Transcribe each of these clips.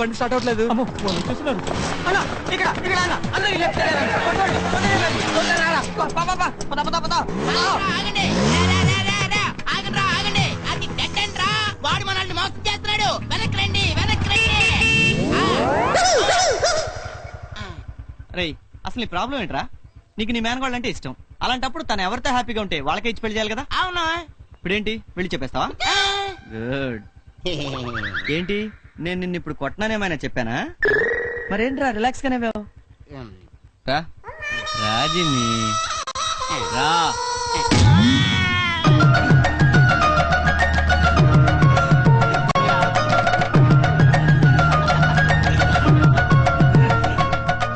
బండి స్టార్ట్ అవ్వట్లేదు. అమ్మో వాళ్ళు వచ్చేస్తున్నారు. అన్న ఇక్కడ ఇక్కడ అన్న అందరూ ఈ left side రండి. కొట్టండి, కొట్టండి, రండి. తొందరగా రారా. పద, పద, పద, పద, పద, పద. ఆగండి రా, రా, రా, రా, రా. ఆగండి రా, ఆగండి. అది డెడ్ అండ్ రా. వాడు మనల్ని మోసం చేస్తున్నాడు. వెనక్కి రండి వెనక్కి రండి. ఆ. రేయ్ అసలు నీ ప్రాబ్లం ఏంట్రా? నీకు నీ మేనగోళ్ళు అంటే ఇష్టం. అలాంటప్పుడు తను ఎవరితో హ్యాపీగా ఉంటే వాళ్ళకే ఇచ్చి పెళ్ళి చేయాలి కదా? అవును? ఇప్పుడేంటి? వెళ్ళి చెప్పేస్తావా? గుడ్ ఏంటి? నేను నిన్ను ఇప్పుడు కొట్టనానేమైనా చెప్పానా? మరేంట్రా రిలాక్స్ గానే వేవ్. రా. రాజిని. రా.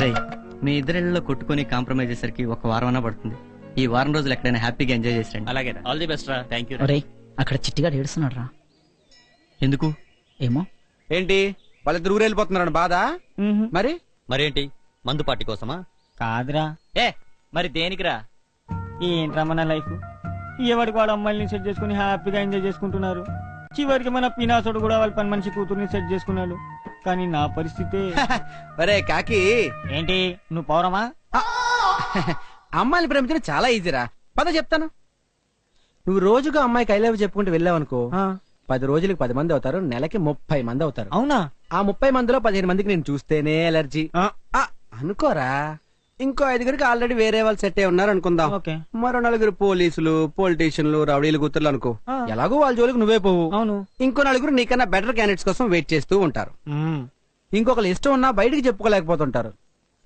రేయ్, మీ ఇద్దరిలో కొట్టుకొని కాంప్రమైజ్ చేసరికి ఒక వారం అన్నా పడుతుంది. ఈ వారం రోజులు ఎక్కడైనా హ్యాపీగా ఎంజాయ్ చేసిరండి అలాగే ఆల్ ది బెస్ట్ రా. థ్యాంక్ యూ ఒరేయ్ అక్కడ చిట్టిగాడు ఏడుస్తున్నాడు రా ఎందుకు? ఏమో. ఏంటి? వాళ్ళిద్దరు ఊరు వెళ్ళిపోతున్నారని బాధ మరి? మరేంటి? మందు పార్టీ కోసమా? కాదురా. ఏ మరి దేనికిరా? ఏంట్రా మన లైఫ్? ఎవరికి వాడు అమ్మాయిని సెట్ చేసుకుని హ్యాపీగా ఎంజాయ్ చేసుకుంటున్నారు? చివరికి మన పినాసుడు కూడా వాళ్ళ పని మనిషి కూతుర్ని సెట్ చేసుకున్నాడు. కానీ నా పరిస్థితి ఒరే కాకి. ఏంటి? నువ్వు పౌరమా? అమ్మాయిని ప్రేమించడం చాలా ఈజీరా. పద చెప్తాను. నువ్వు రోజుగా అమ్మాయికి ఐ లవ్ చెప్పుకుంటూ వెళ్ళావనుకో పది రోజులకి పది మంది అవుతారు నెలకి ముప్పై మంది అవుతారు. అవునా? ఆ ముప్పై మందిలో పదిహేను మందికి నేను చూస్తేనే ఎలర్జీ. ఆ, అనుకోరా? ఇంకో ఐదుగురికి ఆల్రెడీ వేరే వాళ్ళు సెట్ అయి ఉన్నారు అనుకుందాం. ఓకే. మరో నలుగురు పోలీసులు పొలిటీషియన్లు రౌడీలు కూతుర్లు అనుకో. ఆ. ఎలాగో వాళ్ళ జోలికి నువ్వే పోవు. అవును. ఇంకో నలుగురు నీకన్నా బెటర్ క్యాండిడేట్స్ కోసం వెయిట్ చేస్తూ ఉంటారు. మ్మ్. ఇంకొకరు ఇష్టం ఉన్నా బయటికి చెప్పుకోలేకపోతుంటారు.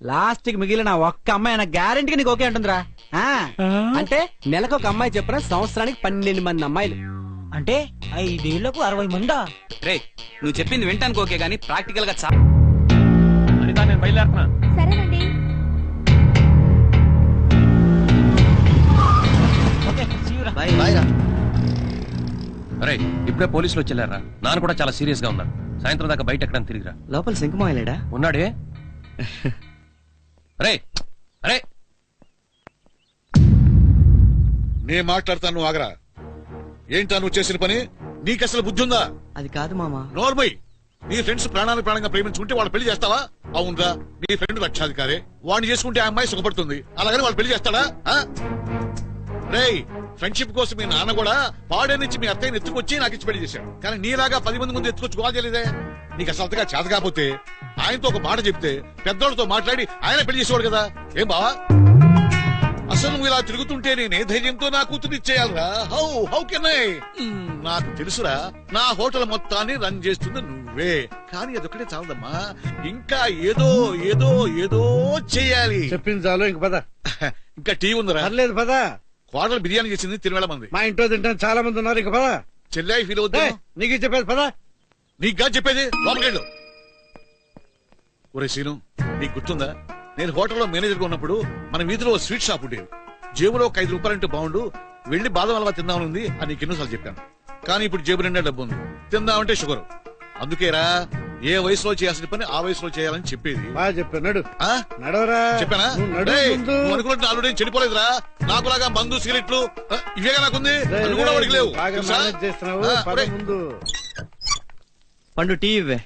లాస్ట్కి మిగిలిన ఒక్క అమ్మాయి నా గ్యారెంటీగా నీకు ఓకే అంటుందిరా. ఆ, అంటే నెలకు ఒక అమ్మాయి చెప్పిన సంవత్సరానికి పన్నెండు మంది అమ్మాయిలు. అంటే ఐదేళ్ళకు అరవై మందా? రే నువ్వు చెప్పింది వింటానికి ఓకే గానీ ప్రాక్టికల్గా చా అనితా నేను బయలుదేరుతున్నా. సరేనండి. ఓకే see you రా. బాయ్ అరే ఇప్పుడే పోలీసులు వచ్చేళ్ళారా నాన్న కూడా చాలా సీరియస్గా ఉన్నాడు. సాయంత్రం దాకా బయట ఎక్కడ తిరిగిరా. లోపల శంకుమాయలేడా ఉన్నాడే? అరే అరే నేను మాట్లాడతాను నువ్వు ఆగరా. ఏంటా నువ్వు చేసిన పని? నీకసలు బుద్ధి ఉందా అది కాదు మామా. నోర్మై నీ ఫ్రెండ్స్ ప్రాణాన్ని ప్రాణంగా ప్రేమించుకుంటే వాళ్ళు పెళ్ళి చేస్తావా? అవునరా నీ ఫ్రెండ్ లక్షాధికారే వాడిని చేసుకుంటే ఆ అమ్మాయి సుఖపడుతుంది. అలాగని వాళ్ళు పెళ్ళి చేస్తాడా? రేయ్ ఫ్రెండ్షిప్ కోసం మీ నాన్న కూడా పాడే నుంచి మీ అత్తయ్యని ఎత్తుకొచ్చి నాకు ఇచ్చి పెళ్ళి చేశాడు. కానీ నీలాగా పది మంది ముందు ఎత్తుకొచ్చి గోల్ చేయలేదే. నీకు అసలు అంతగా చేత కాకపోతే ఆయనతో ఒక మాట చెప్తే పెద్దోళ్ళతో మాట్లాడి ఆయన పెళ్ళి చేసేవాడు కదా. ఏం బావా? అసలు నువ్వు ఇలా తిరుగుతుంటే నేను ధైర్యంతో నా కూతురు హౌ హౌ కెన్ ఐ నాకు తెలుసురా నా హోటల్ మొత్తాన్ని రన్ చేస్తుంది నువ్వే. కానీ అదొక్కటే చాలదమ్మా. ఇంకా ఏదో ఏదో ఏదో చేయాలి. చెప్పింది చాలు ఇంక పద. ఇంకా టీ ఉందిరా. పర్లేదు పద. కోడలు బిర్యానీ చేసింది తిరుమల మంది. మా ఇంట్లో తింటాను చాలా మంది ఉన్నారు ఇంక పద. చెల్లాయి ఫీల్ అవుతా నీకు చెప్పేది పద. నీకు చెప్పేది. లోపలికెళ్ళు. ఒరే సీను నీకు గుర్తుందా? నేను హోటల్లో మేనేజర్గా ఉన్నప్పుడు మన వీధిలో స్వీట్ షాప్ ఉండేది. జేబులో ఒక ఐదు రూపాయలంటే బాగుండు వెళ్ళి బాదం హల్వా తిందామనుంది అని నీకు ఎన్నోసార్లు చెప్పాను. కానీ ఇప్పుడు జేబు నిండా డబ్బు ఉంది. తిందామంటే షుగర్. అందుకేరా ఏ వయసులో చేయాల్సిన పని ఆ వయసులో చేయాలని చెప్పేది. బాగా చెప్పాను నడు. ఆ? నడవరా. చెప్పానా? నువ్వు నడు రేయ్, ముందు. నువ్వు అనుకున్నట్టు ఆల్రెడీ చెడిపోలేదురా. నాకులాగా మందు సిగరెట్లు ఆ, ఇవేగా నాకుంది. రేయ్, అవి కూడా రేయ్, వాడికి లేవు. బాగా తెలుసా? మేనేజ్ చేస్తున్నావు. ఆ, పద ఒరేయ్, ముందు. పండు టీ ఇవ్వే.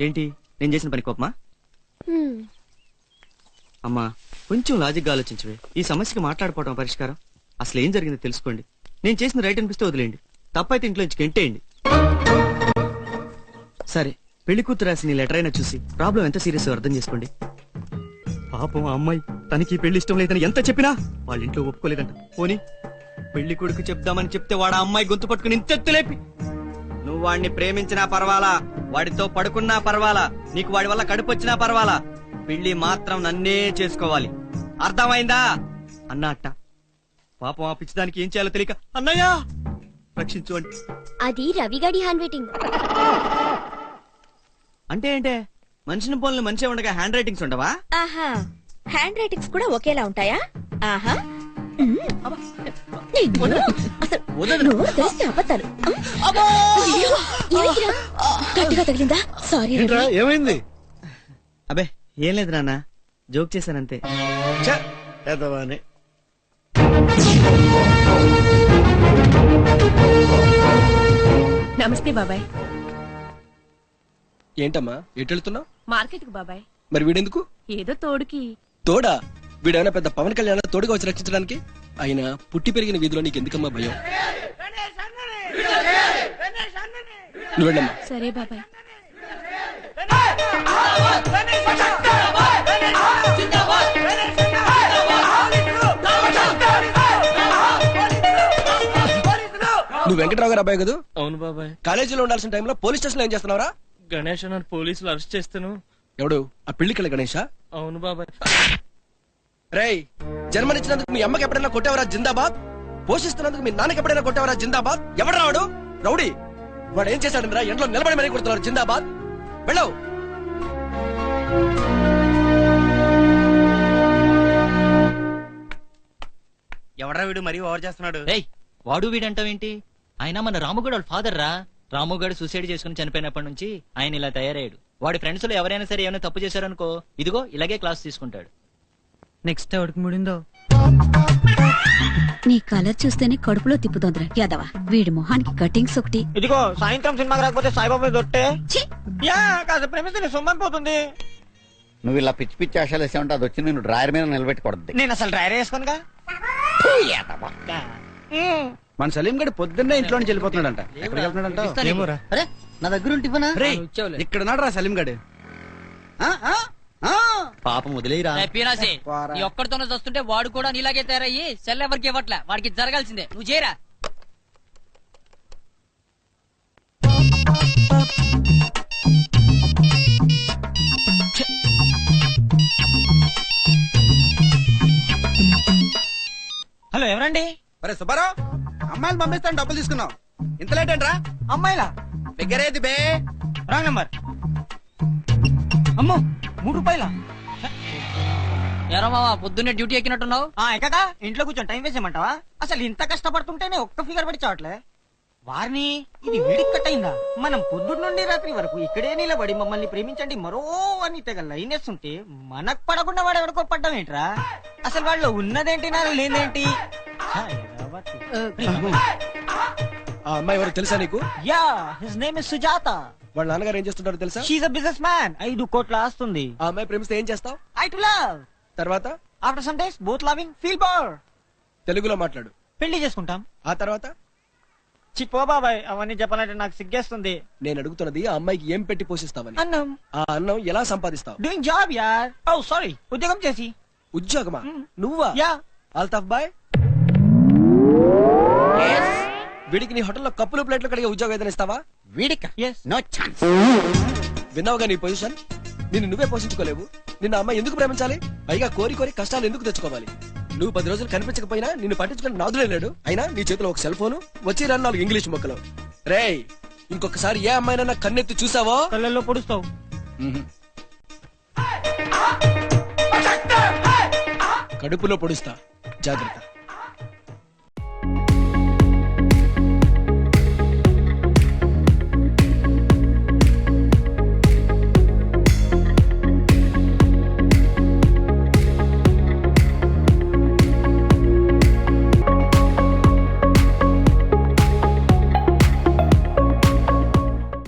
ఏంటి? నేను చేసిన పని కోపమా. అమ్మా కొంచెం లాజిక్గా ఆలోచించవే. ఈ సమస్యకి మాట్లాడుకోవడం పరిష్కారం? అసలు ఏం జరిగిందో తెలుసుకోండి. నేను చేసిన రైట్ అనిపిస్తే వదిలేయండి. తప్పైతే ఇంట్లో నుంచి గెంటేయండి. సరే పెళ్ళి కూతురు రాసిన లెటర్ అయినా చూసి ప్రాబ్లం ఎంత సీరియస్ అర్థం చేసుకోండి. పాపం ఆ అమ్మాయి తనకి పెళ్ళి ఇష్టం లేదని ఎంత చెప్పినా వాళ్ళ ఇంట్లో ఒప్పుకోలేదంట. పోనీ పెళ్ళి కొడుకు చెప్దామని చెప్తే వాడు ఆ అమ్మాయి గొంతు పట్టుకుని ఇంత లేపి నువ్వు వాడిని ప్రేమించినా పర్వాలా? వాడితో పడుకున్నా పర్వాలా? నీకు వాడి వల్ల కడుపు వచ్చినా పర్వాలా? పెళ్ళి మాత్రం నన్నే చేసుకోవాలి. అర్థమైందా? అన్న అట్ట. పాపం ఆ పిచ్చిదానికి ఏం చేయాలో తెలియక అన్నయ్యా! రక్షించు అంటే. అది రవిగడి హ్యాండ్ రైటింగ్. అంటే ఏంటే? మనిషిని పోలిన మనిషి ఉండగా హ్యాండ్ రైటింగ్స్ ఉండవా? ఆహా. హ్యాండ్ రైటింగ్స్ కూడా ఒకేలా ఉంటాయా? ఆహా. ఉమ్. నిన్ను అసలు వదలు. నోరు తెరిస్తే అబద్ధాలు అయ్యో, ఏమైందిరా? గట్టిగా తగిలిందా? సారీ ఏంట్రా ఏమైంది? అబే ఏం లేదు నాన్న. జోక్ చేశానంతే. ఛ, నమస్తే బాబాయ్. ఏంటమ్మా ఎటు వెళ్తున్నావు మార్కెట్కు బాబాయ్. మరి వీడెందుకు? ఏదో తోడుకి. తోడా? వీడేమైనా పెద్ద పవన్ కళ్యాణ్ తోడుగా వచ్చి రక్షించడానికి? అయినా పుట్టి పెరిగిన వీధిలో నీకు ఎందుకమ్మా భయం? నువ్వు వెళ్ళమ్మా సరే బాబాయ్. నువ్వు వెంకటరావు గారు అబ్బాయి కదా? అవును బాబాయ్. కాలేజీలో ఉండాల్సిన టైంలో పోలీస్ స్టేషన్లో ఏం చేస్తున్నావురా? గణేష్ అన్న పోలీసులు అరెస్ట్ చేస్తాను. ఎవడు? ఆ పెళ్ళికళ్ళ గణేషా? అవును బాబాయ్. రేయ్ జన్మనిచ్చినందుకు మీ అమ్మకి ఎప్పుడైనా కొట్టేవరా జిందాబాద్? పోషిస్తున్నందుకు మీ నాన్నకి ఎప్పుడైనా కొట్టేవరా జిందాబాద్? ఎవడు రావడు రౌడీ. వాడు ఏం చేశాడనరా ఎంట్లో నిలబడి మరీ కొడుతున్నాడు జిందాబాద్. వెళ్ళవు ఎవడ్రా వీడు మరీ ఓవర్ చేస్తున్నాడు? ఏయ్ వాడు వీడంటావేంటి? ఆయన మన రాముగడు వాళ్ళ ఫాదర్ రా రాముగడు సూసైడ్ చేసుకుని చనిపోయినప్పటి నుంచి ఆయన ఇలా తయారయ్యాడు. వాడి ఫ్రెండ్స్లో ఎవరైనా సరే ఏమైనా తప్పు చేశారనుకో ఇదిగో ఇలాగే క్లాస్ తీసుకుంటాడు. నెక్స్ట్ ఎవరికి ముడిందో? నీ కలర్ చూస్తేనే కడుపులో తిప్పుతోందిరా యాదవ. వీడి మొహానికి కటింగ్స్ ఒకటి. ఇదిగో సాయంత్రం సినిమాకి రాకపోతే సాయిబాబా దొట్టే ఛీ! యా కాస్త ప్రేమిస్తే సొమ్మని పోతుంది నువ్వు ఇలా పిచ్చి పిచ్చి ఆశలు వేసావంటే అది వచ్చి నేను డ్రాయర్ మీద నిలబెట్టుకూడదు నేను అసలు డ్రైవర్ వేసుకోనుగా? మన సలీం గడి పొద్దున్నే ఇంట్లో నుంచి వెళ్ళిపోతున్నాడంట ఎక్కడికి వెళ్తున్నాడంట? అరే నా దగ్గర ఉంటే ఇవ్వనా? ఇక్కడ ఉన్నాడు రా సలీం గడి. ఆ, ఆ. పాపం వదిలేరా పీనాసి ఒక్కడితోనే వస్తుంటే వాడు కూడా నీలాగే తయారయ్యి సెల్ ఎవరికి ఇవ్వట్లే? వాడికి జరగాల్సిందే. నువ్వు చేయరా? హలో ఎవరండి? అరే సుబ్బారావు అమ్మాయిలు పంపిస్తాను డబ్బులు తీసుకున్నావు. ఇంత లేట్ ఏంట్రా? అమ్మాయిలా? ఏది బే. Wrong number. అమ్మో! మూడు రూపాయలా? ఎరా మావా పొద్దున్నే డ్యూటీ ఎక్కినట్టున్నావు? ఆ ఎక్కగా ఇంట్లో కూర్చొని టైం వేస్ట్ చేయమంటావా? అసలు ఇంత కష్టపడుతుంటేనే ఒక్క ఫిగర్ పడి చావట్లే. వారిని ఇది వేడికి కట్టయిందా మనం పొద్దున్న నుండి రాత్రి వరకు ఇక్కడే నిలబడి మమ్మల్ని ప్రేమించండి మరో అని తెగ లైన్ వేస్తుంటే మనకు పడకుండా వాడు ఎవరికో పడ్డం ఏంట్రా? అసలు వాళ్ళు ఉన్నదేంటి నాకు లేదేంటి. ఆ అమ్మాయి ఎవరు తెలుసా నీకు? Yeah his name is Sujatha. వాళ్ళ నాన్నగారు ఏం చేస్తుంటారో తెలుసా? షీఈ్ అ బిజినెస్ మ్యాన్ ఐదు కోట్ల ఆస్తుంది. ఆ అమ్మాయి ప్రేమిస్తే ఏం చేస్తావు? ఐ టు లవ్ తర్వాత? After some days both loving feel bore తెలుగులో మాట్లాడు. పెళ్ళి చేసుకుంటాం. ఆ తర్వాత? చిప్పో బాబాయ్ అవన్నీ చెప్పాలంటే నాకు సిగ్గేస్తుంది. నేను అడుగుతున్నది ఆ అమ్మాయికి ఏం పెట్టి పోషిస్తావని. అన్నం. ఆ అన్నం ఎలా సంపాదిస్తావు? డూయింగ్ జాబ్ యార్ ఓ సారీ ఉద్యోగం చేసి. ఉద్యోగమా? నువ్వా? యా అల్తాఫ్ బాయ్? వీడికి నీ హోటల్లో కప్పులు ప్లేట్లు కడిగే ఉద్యోగం ఏదైనా ఇస్తావా? వీడిక. నో ఛాన్స్ విన్నావుగా నీ పొజిషన్? నిన్ను నువ్వే పోషించుకోలేవు. నిన్న అమ్మాయి ఎందుకు ప్రేమించాలి? పైగా కోరి కోరి కష్టాలు ఎందుకు తెచ్చుకోవాలి? నువ్వు పది రోజులు కనిపించకపోయినా నిన్ను పట్టించుకుని నాదులే లేడు. అయినా నీ చేతిలో ఒక సెల్ ఫోన్ వచ్చి రాను నాలుగు ఇంగ్లీష్ మొక్కలు. రేయ్ ఇంకొకసారి ఏ అమ్మాయినన్నా కన్నెత్తి చూసావో? కళ్ళల్లో పొడుస్తావు. కడుపులో పొడుస్తా. జాగ్రత్త.